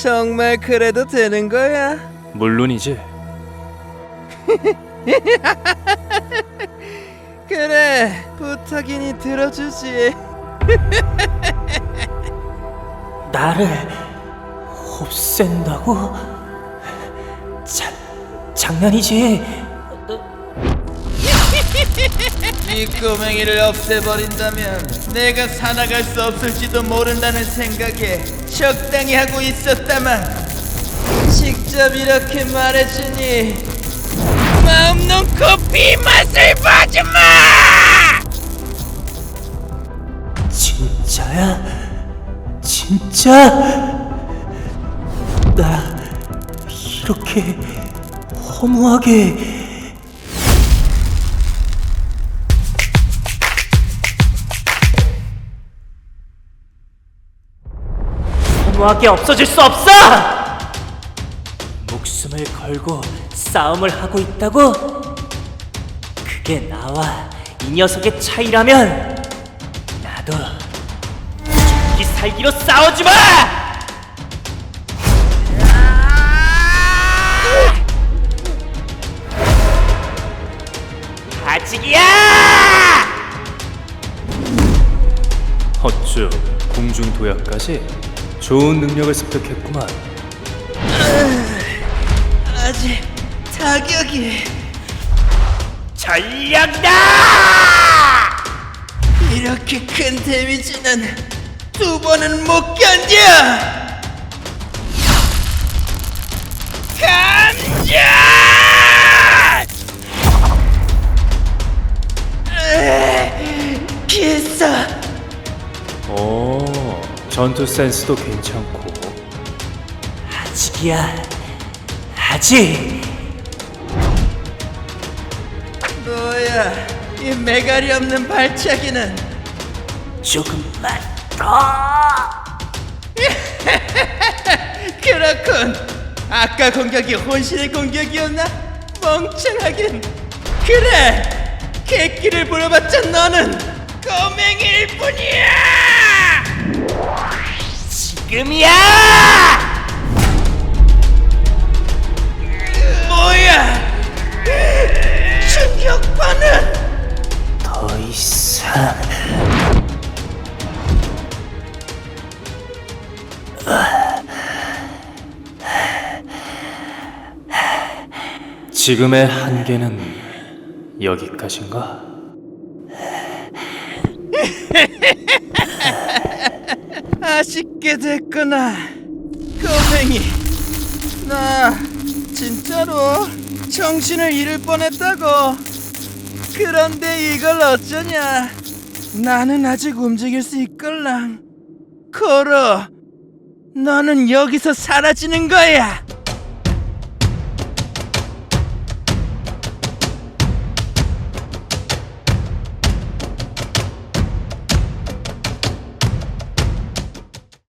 정말 그래도 되는 거야? 물론이지. 그래 부탁이니 들어주지 나를 없앤다고? 자, 장난이지? 이 꼬맹이를 없애버린다면 내가 살아갈 수 없을지도 모른다는 생각에 적당히 하고 있었다만 직접 이렇게 말해주니 마음 놓고 비맛을 봐주마! 진짜야? 진짜? 나 이렇게 허무하게 무하게 없어질 수 없어! 목숨을 걸고 싸움을 하고 있다고? 그게 나와 이 녀석의 차이라면 나도 죽기 살기로 싸우지 마! 아직이야! 어쭈 공중 도약까지 좋은 능력을 습득했구만. 아직 타격이 전력이다! 이렇게 큰 데미지는 두 번은 못 견뎌! 감자! 으, 기사 오 전투 센스도 괜찮고. 아직이야. 아직. 뭐야 이 메갈이 없는 발차기는 조금만 더. 그렇군 아까 공격이 혼신의 공격이었나? 멍청하긴 그래 개끼를 물어봤자 너는 꼬맹이일 뿐이야 지금이야! 뭐야 충격파는 더 이상. 지금의 한계는 여기까지인가? 아쉽게 됐구나. 꼬맹이. 나 진짜로 정신을 잃을 뻔했다고. 그런데 이걸 어쩌냐. 나는 아직 움직일 수 있걸랑. 코로 너는 여기서 사라지는 거야